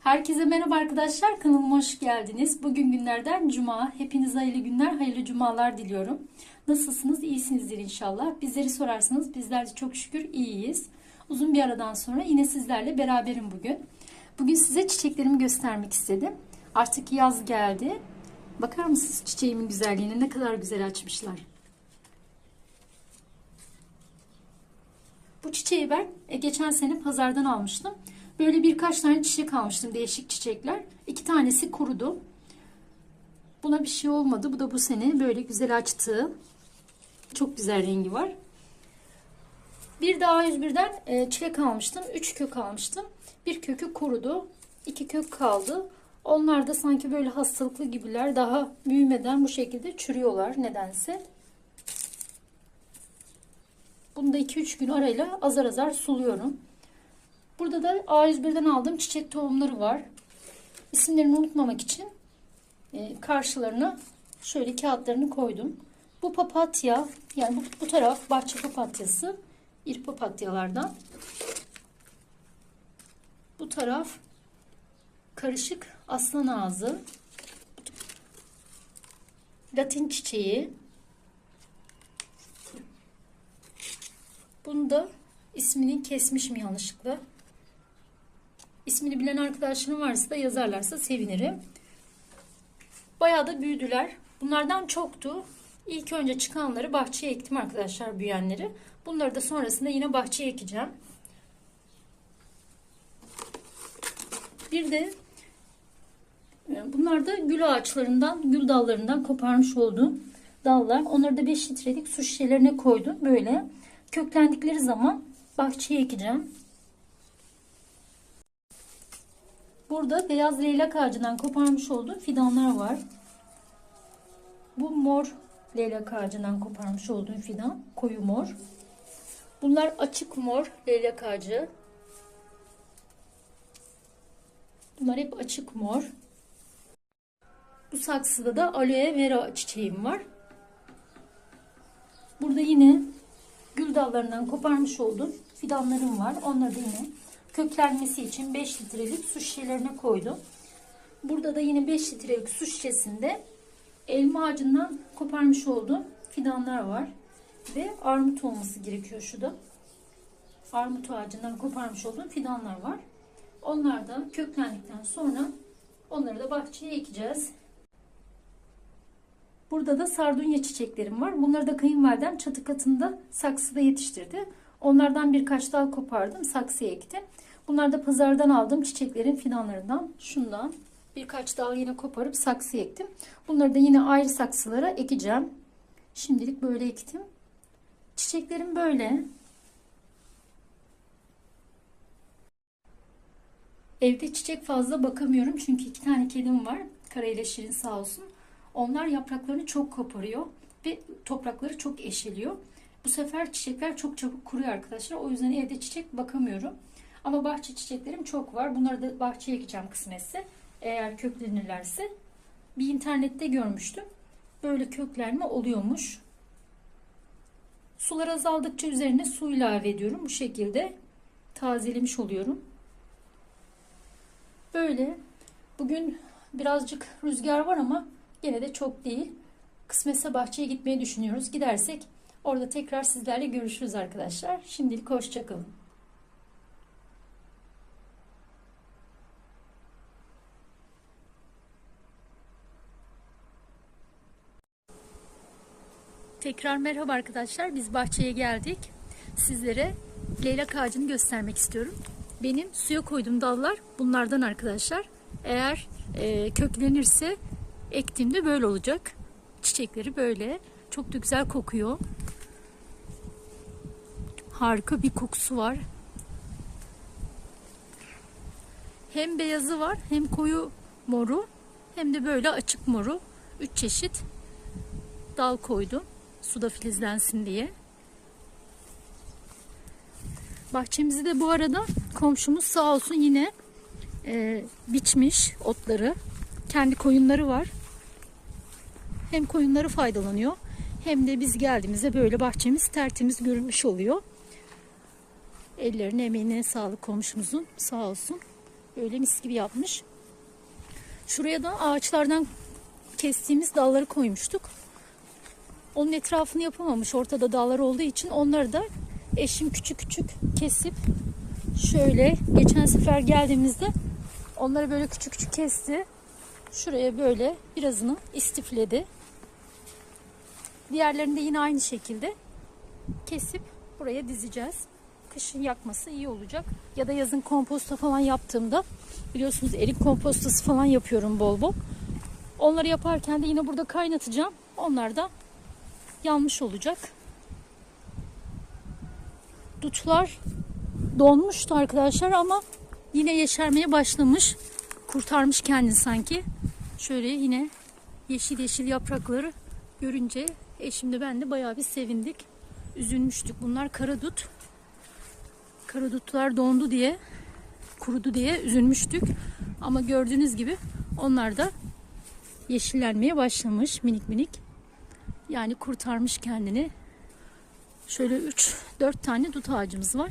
Herkese merhaba arkadaşlar. Kanalıma hoş geldiniz. Bugün günlerden cuma. Hepinize hayırlı günler, hayırlı cumalar diliyorum. Nasılsınız? İyisinizdir inşallah. Bizleri sorarsanız bizler de çok şükür iyiyiz. Uzun bir aradan sonra yine sizlerle beraberim bugün. Bugün size çiçeklerimi göstermek istedim. Artık yaz geldi. Bakar mısınız çiçeğimin güzelliğine? Ne kadar güzel açmışlar. Bu çiçeği ben e, geçen sene pazardan almıştım. Böyle birkaç tane çiçek almıştım. Değişik çiçekler. İki tanesi kurudu. Buna bir şey olmadı. Bu da bu sene böyle güzel açtı. Çok güzel rengi var. Bir de A101'den e, çilek almıştım. Üç kök almıştım. Bir kökü kurudu. iki kök kaldı. Onlar da sanki böyle hastalıklı gibiler. Daha büyümeden bu şekilde çürüyorlar nedense. Bunu da 2-3 gün arayla azar azar suluyorum. Burada da A101'den aldığım çiçek tohumları var. İsimlerini unutmamak için e, karşılarına şöyle kağıtlarını koydum. Bu papatya yani bu, bu taraf bahçe papatyası. İri papatyalardan. Bu taraf karışık aslan ağzı. Latin çiçeği. Bunu da ismini kesmişim yanlışlıkla. İsmini bilen arkadaşlarım varsa da yazarlarsa sevinirim. Bayağı da büyüdüler. Bunlardan çoktu. İlk önce çıkanları bahçeye ektim arkadaşlar büyüyenleri. Bunları da sonrasında yine bahçeye ekeceğim. Bir de e, bunlar da gül ağaçlarından, gül dallarından koparmış olduğum dallar. Onları da 5 litrelik su şişelerine koydum. Böyle köklendikleri zaman bahçeye ekeceğim. Burada beyaz leylak ağacından koparmış olduğum fidanlar var. Bu mor leylak ağacından koparmış olduğum fidan. Koyu mor. Bunlar açık mor leylak ağacı. Bunlar hep açık mor. Bu saksıda da aloe vera çiçeğim var. Burada yine gül dallarından koparmış olduğum fidanlarım var. Onları da yine köklenmesi için 5 litrelik su şişelerine koydum. Burada da yine 5 litrelik su şişesinde elma ağacından koparmış olduğum fidanlar var. Ve armut olması gerekiyor şu da. Armut ağacından koparmış olduğum fidanlar var. Onlar da köklendikten sonra onları da bahçeye ekeceğiz. Burada da sardunya çiçeklerim var. Bunları da kayınvalidem çatı katında saksıda yetiştirdi. Onlardan birkaç dal kopardım, saksıya ektim. Bunlar da pazardan aldığım çiçeklerin fidanlarından. Şundan birkaç dal yine koparıp saksıya ektim. Bunları da yine ayrı saksılara ekeceğim. Şimdilik böyle ektim. Çiçeklerim böyle. Evde çiçek fazla bakamıyorum çünkü iki tane kedim var. Kara ile Şirin sağ olsun. Onlar yapraklarını çok koparıyor ve toprakları çok eşeliyor. Bu sefer çiçekler çok çabuk kuruyor arkadaşlar. O yüzden evde çiçek bakamıyorum. Ama bahçe çiçeklerim çok var. Bunları da bahçeye ekeceğim kısmetse. Eğer köklenirlerse. Bir internette görmüştüm. Böyle köklenme oluyormuş. Sular azaldıkça üzerine su ilave ediyorum. Bu şekilde tazelemiş oluyorum. Böyle. Bugün birazcık rüzgar var ama gene de çok değil. Kısmetse bahçeye gitmeyi düşünüyoruz. Gidersek orada tekrar sizlerle görüşürüz arkadaşlar. Şimdilik hoşçakalın. Tekrar merhaba arkadaşlar. Biz bahçeye geldik. Sizlere leylak ağacını göstermek istiyorum. Benim suya koyduğum dallar bunlardan arkadaşlar. Eğer e, köklenirse ektiğimde böyle olacak. Çiçekleri böyle. Çok da güzel kokuyor. Harika bir kokusu var. Hem beyazı var hem koyu moru hem de böyle açık moru. Üç çeşit dal koydum. Suda filizlensin diye. Bahçemizi de bu arada komşumuz sağ olsun yine e, biçmiş otları. Kendi koyunları var. Hem koyunları faydalanıyor hem de biz geldiğimizde böyle bahçemiz tertemiz görünmüş oluyor. Ellerine emeğine sağlık komşumuzun sağ olsun. Böyle mis gibi yapmış. Şuraya da ağaçlardan kestiğimiz dalları koymuştuk. Onun etrafını yapamamış. Ortada dağlar olduğu için onları da eşim küçük küçük kesip şöyle geçen sefer geldiğimizde onları böyle küçük küçük kesti. Şuraya böyle birazını istifledi. Diğerlerini de yine aynı şekilde kesip buraya dizeceğiz. Kışın yakması iyi olacak. Ya da yazın komposta falan yaptığımda biliyorsunuz erik kompostası falan yapıyorum bol bol. Onları yaparken de yine burada kaynatacağım. Onlar da yanmış olacak. Dutlar donmuştu arkadaşlar ama yine yeşermeye başlamış. Kurtarmış kendini sanki. Şöyle yine yeşil yeşil yaprakları görünce eşim de ben de bayağı bir sevindik. Üzülmüştük. Bunlar karadut. Karadutlar dondu diye, kurudu diye üzülmüştük. Ama gördüğünüz gibi onlar da yeşillenmeye başlamış minik minik. Yani kurtarmış kendini. Şöyle 3-4 tane dut ağacımız var.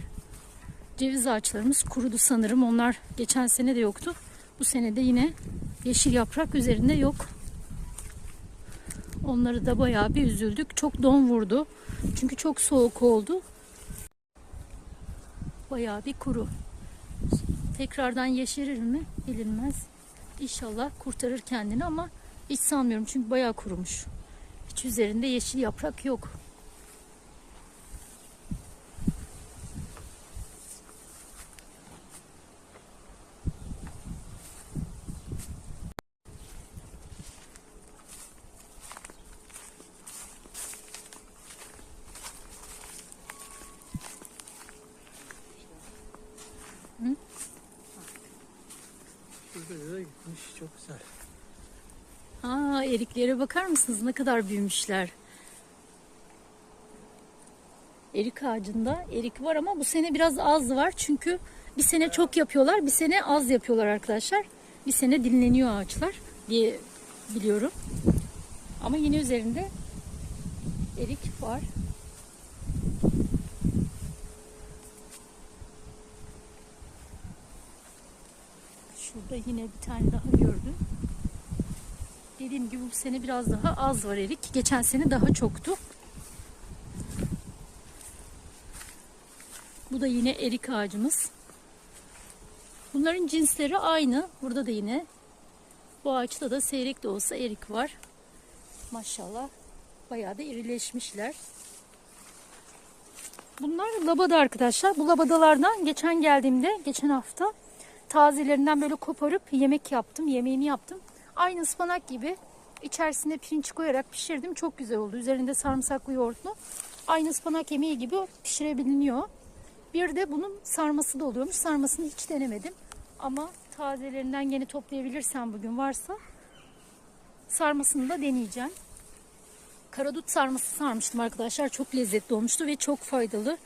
Ceviz ağaçlarımız kurudu sanırım. Onlar geçen sene de yoktu. Bu sene de yine yeşil yaprak üzerinde yok. Onları da bayağı bir üzüldük. Çok don vurdu. Çünkü çok soğuk oldu. Bayağı bir kuru. Tekrardan yeşerir mi bilinmez. İnşallah kurtarır kendini ama hiç sanmıyorum çünkü bayağı kurumuş. Hiç üzerinde yeşil yaprak yok. Şurada da gitmiş çok güzel. Aa, eriklere bakar mısınız? Ne kadar büyümüşler. Erik ağacında erik var ama bu sene biraz az var. Çünkü bir sene çok yapıyorlar, bir sene az yapıyorlar arkadaşlar. Bir sene dinleniyor ağaçlar diye biliyorum. Ama yine üzerinde erik var. Şurada yine bir tane daha gördüm. Dediğim gibi bu sene biraz daha az var erik. Geçen sene daha çoktu. Bu da yine erik ağacımız. Bunların cinsleri aynı. Burada da yine bu ağaçta da seyrek de olsa erik var. Maşallah bayağı da irileşmişler. Bunlar labada arkadaşlar. Bu labadalardan geçen geldiğimde, geçen hafta tazelerinden böyle koparıp yemek yaptım. Yemeğini yaptım. Aynı ıspanak gibi içerisine pirinç koyarak pişirdim. Çok güzel oldu. Üzerinde sarımsaklı yoğurtlu. Aynı ıspanak yemeği gibi pişirebiliniyor. Bir de bunun sarması da oluyormuş. Sarmasını hiç denemedim. Ama tazelerinden gene toplayabilirsem bugün varsa sarmasını da deneyeceğim. Karadut sarması sarmıştım arkadaşlar. Çok lezzetli olmuştu ve çok faydalı.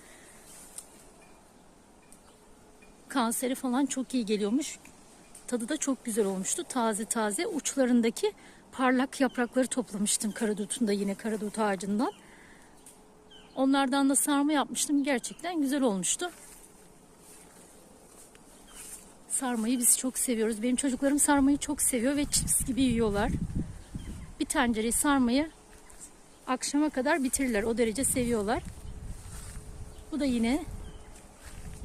Kanseri falan çok iyi geliyormuş. Tadı da çok güzel olmuştu. Taze taze uçlarındaki parlak yaprakları toplamıştım karadutun da yine karadut ağacından. Onlardan da sarma yapmıştım. Gerçekten güzel olmuştu. Sarmayı biz çok seviyoruz. Benim çocuklarım sarmayı çok seviyor ve çips gibi yiyorlar. Bir tencere sarmayı akşama kadar bitirirler. O derece seviyorlar. Bu da yine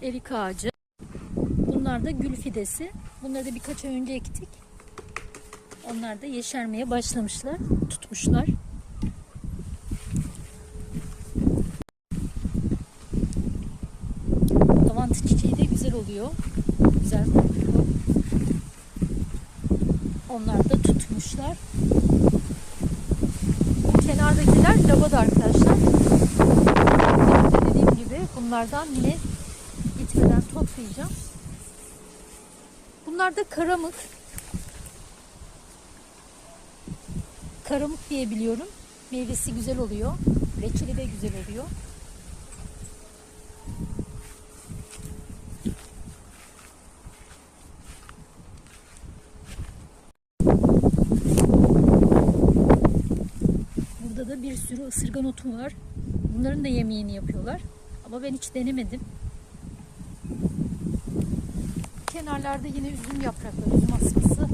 erik ağacı. Bunlar da gül fidesi. Bunları da birkaç ay önce ektik. Onlar da yeşermeye başlamışlar. Tutmuşlar. Lavanta çiçeği de güzel oluyor. Güzel kokuyor. Onlar da tutmuşlar. Bu kenardakiler lavada arkadaşlar. Dediğim gibi bunlardan yine gitmeden toplayacağım. Bunlar da karamık. Karamık diye biliyorum. Meyvesi güzel oluyor. Reçeli de güzel oluyor. Burada da bir sürü ısırgan otu var. Bunların da yemeğini yapıyorlar. Ama ben hiç denemedim. Kenarlarda yine üzüm yaprakları, üzüm asması.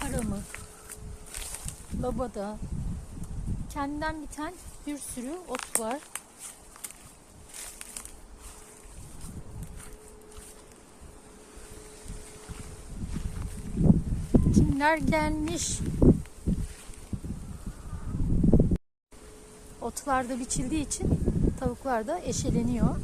Karamı, labada, kendinden biten bir sürü ot var. Kimler gelmiş? Otlar da biçildiği için tavuklar da eşeleniyor.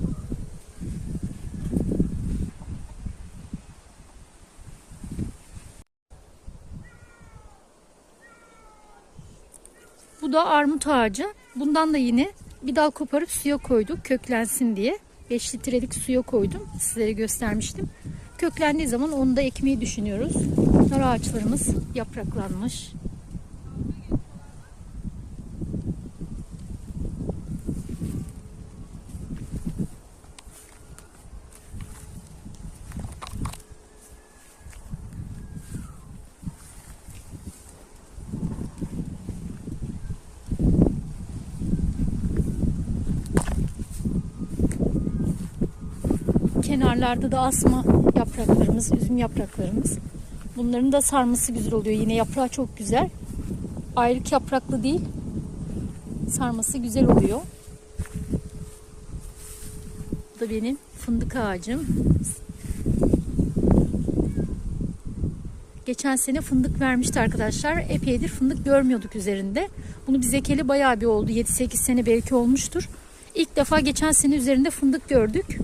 Bu da armut ağacı. Bundan da yine bir dal koparıp suya koyduk köklensin diye. 5 litrelik suya koydum. Sizlere göstermiştim. Köklendiği zaman onu da ekmeyi düşünüyoruz. Nar ağaçlarımız yapraklanmış. Kenarlarda da asma yapraklarımız, üzüm yapraklarımız. Bunların da sarması güzel oluyor. Yine yaprağı çok güzel. Ayrık yapraklı değil. Sarması güzel oluyor. Bu da benim fındık ağacım. Geçen sene fındık vermişti arkadaşlar. Epeydir fındık görmüyorduk üzerinde. Bunu biz ekeli bayağı bir oldu. 7-8 sene belki olmuştur. İlk defa geçen sene üzerinde fındık gördük.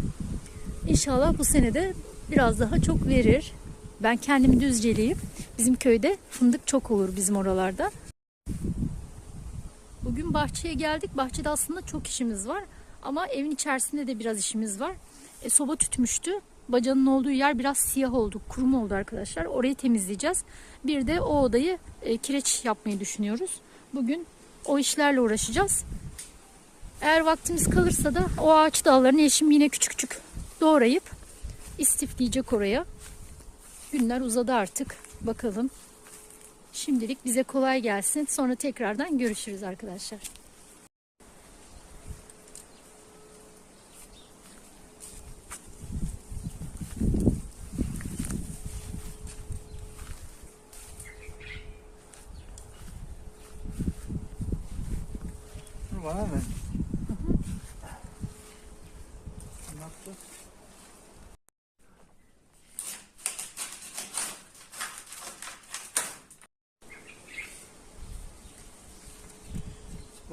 İnşallah bu sene de biraz daha çok verir. Ben kendim Düzceliyim. Bizim köyde fındık çok olur bizim oralarda. Bugün bahçeye geldik. Bahçede aslında çok işimiz var. Ama evin içerisinde de biraz işimiz var. E, soba tütmüştü. Bacanın olduğu yer biraz siyah oldu. Kurum oldu arkadaşlar. Orayı temizleyeceğiz. Bir de o odayı e, kireç yapmayı düşünüyoruz. Bugün o işlerle uğraşacağız. Eğer vaktimiz kalırsa da o ağaç dallarını eşim yine küçük küçük doğrayıp istifleyecek oraya. Günler uzadı artık. Bakalım. Şimdilik bize kolay gelsin. Sonra tekrardan görüşürüz arkadaşlar.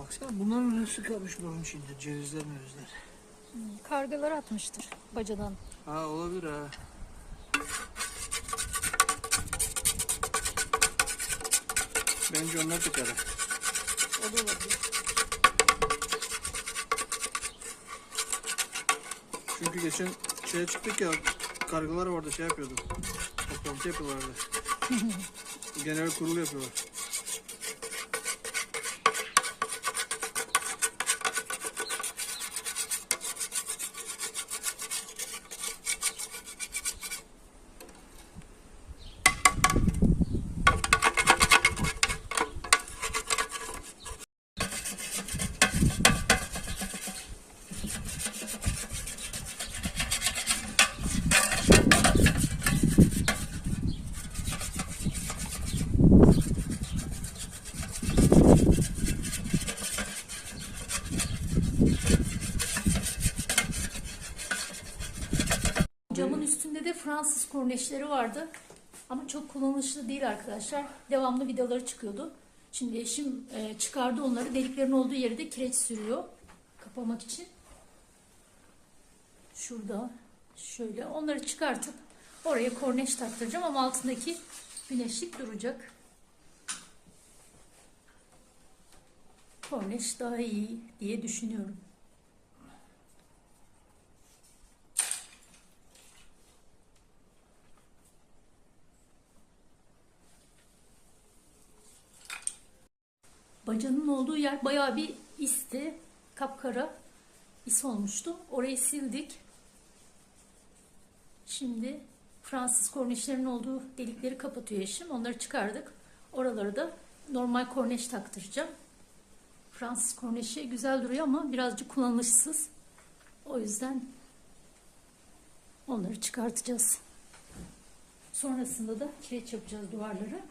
Baksana bunların nasıl kalmış bunun içinde cevizler mevizler. Kargalar atmıştır bacadan. Ha olabilir ha. Bence onlar da kara. O da olabilir. Çünkü geçen şeye çıktık ya kargalar vardı şey yapıyordu. Toplantı yapıyorlardı. Genel kurulu yapıyorlar. Fransız korneşleri vardı. Ama çok kullanışlı değil arkadaşlar. Devamlı vidaları çıkıyordu. Şimdi eşim e, çıkardı onları. Deliklerin olduğu yeri de kireç sürüyor. Kapamak için. Şurada şöyle onları çıkartıp oraya korneş taktıracağım ama altındaki güneşlik duracak. Korneş daha iyi diye düşünüyorum. Bacanın olduğu yer bayağı bir isti. Kapkara is olmuştu. Orayı sildik. Şimdi Fransız kornişlerin olduğu delikleri kapatıyor eşim. Onları çıkardık. Oraları da normal korneş taktıracağım. Fransız korneşi güzel duruyor ama birazcık kullanışsız. O yüzden onları çıkartacağız. Sonrasında da kireç yapacağız duvarları.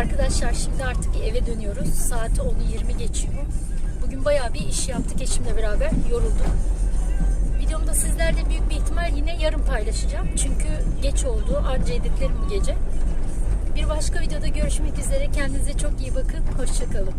Arkadaşlar şimdi artık eve dönüyoruz. Saat 10'u 20 geçiyor. Bugün bayağı bir iş yaptık eşimle beraber. Yorulduk. Videomda sizlerle büyük bir ihtimal yine yarın paylaşacağım. Çünkü geç oldu. Anca editlerim bu gece. Bir başka videoda görüşmek üzere. Kendinize çok iyi bakın. Hoşçakalın.